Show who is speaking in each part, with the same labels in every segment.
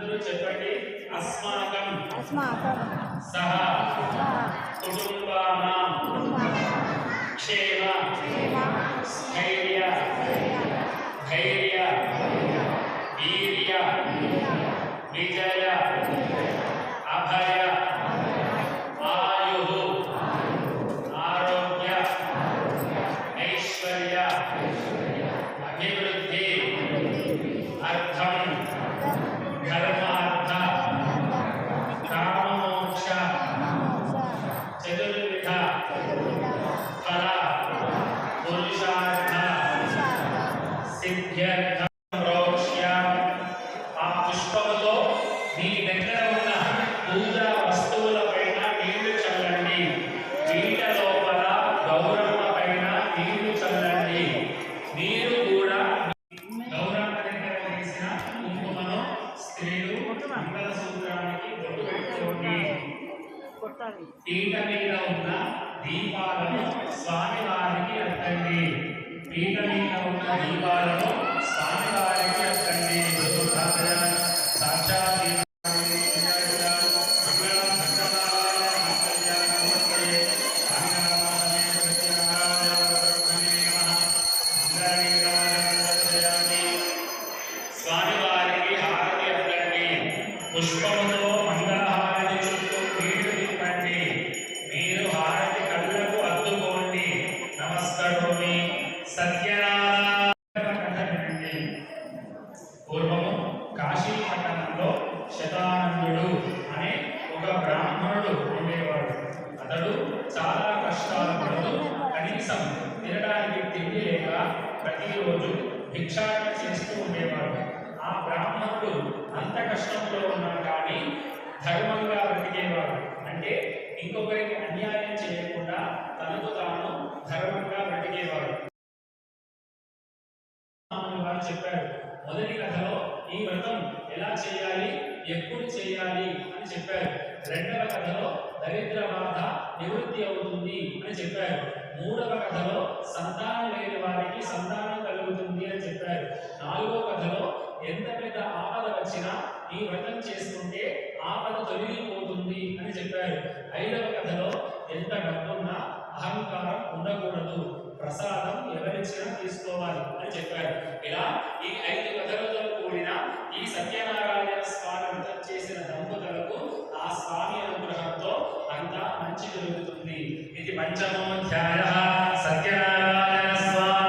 Speaker 1: అందరూ చెప్పండి అస్మాకం
Speaker 2: అస్మాకం
Speaker 1: సహ కుటుంబానాం క్షేమ స్థైర్య
Speaker 2: కొట్టాలి
Speaker 1: పీట మీద ఉన్న దీపాలను స్వామివారికి అద్దండి పీట మీద ఉన్న దీపాలను స్వామివారికి అద్దండి సాక్షాత్ స్వామివారికి నమస్కరోమి సత్యనారాయణ పూర్వము కాశీ పట్టణంలో శతానందుడు అనే ఒక బ్రాహ్మణుడు ఉండేవాడు. అతడు చాలా కష్టాలు పడుతూ కనీసం తినడానికి తిండి లేక ప్రతిరోజు భిక్షాటన చేస్తూ ఉండేవాడు. ఆ బ్రాహ్మణుడు అంత కష్టంలో ఉన్నా కానీ ధర్మంగా బ్రతికేవాడు. అంటే ఇంకొకరికి అన్యాయం చేయకుండా తనకు తాను ధర్మ స్వామి చెప్పాడు చెప్పారు మొదటి కథలో ఈ వ్రతం ఎలా చేయాలి ఎప్పుడు చేయాలి? అని చెప్పారు. రెండవ కథలో దరిద్ర బాధ నివృత్తి అవుతుంది అని చెప్పారు. మూడవ కథలో సంతానం లేని వారికి సంతానం కలుగుతుంది అని చెప్పారు. నాలుగవ కథలో ఎంత పెద్ద ఆపద వచ్చినా ఈ వ్రతం చేసుకుంటే ఆపద తొలగిపోతుంది అని చెప్పారు. ఐదవ కథలో ఎంత డబ్బున్నా అహంకారం ఉండకూడదు. ప్రసాదం ఎవరిచ్చినా తీసుకోవాలి అని చెప్పారు ఇలా ఈ ఐదు కథలతో కూడిన ఈ సత్యనారాయణ స్వామి చేసిన దంపతులకు ఆ స్వామి అనుగ్రహంతో అంతా మంచి జరుగుతుంది. ఇది పంచమోధ్యాయ. సత్యనారాయణ స్వామి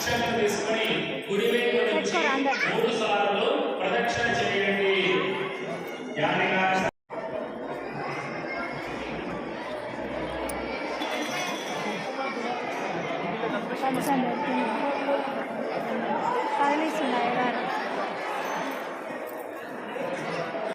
Speaker 1: అక్షరం తీసుకొని కుడివైపు నుంచి మూడు సార్లు ప్రదక్షిణ చేయండి. ధ్యానిగా
Speaker 2: కదిలిస్తున్నాయి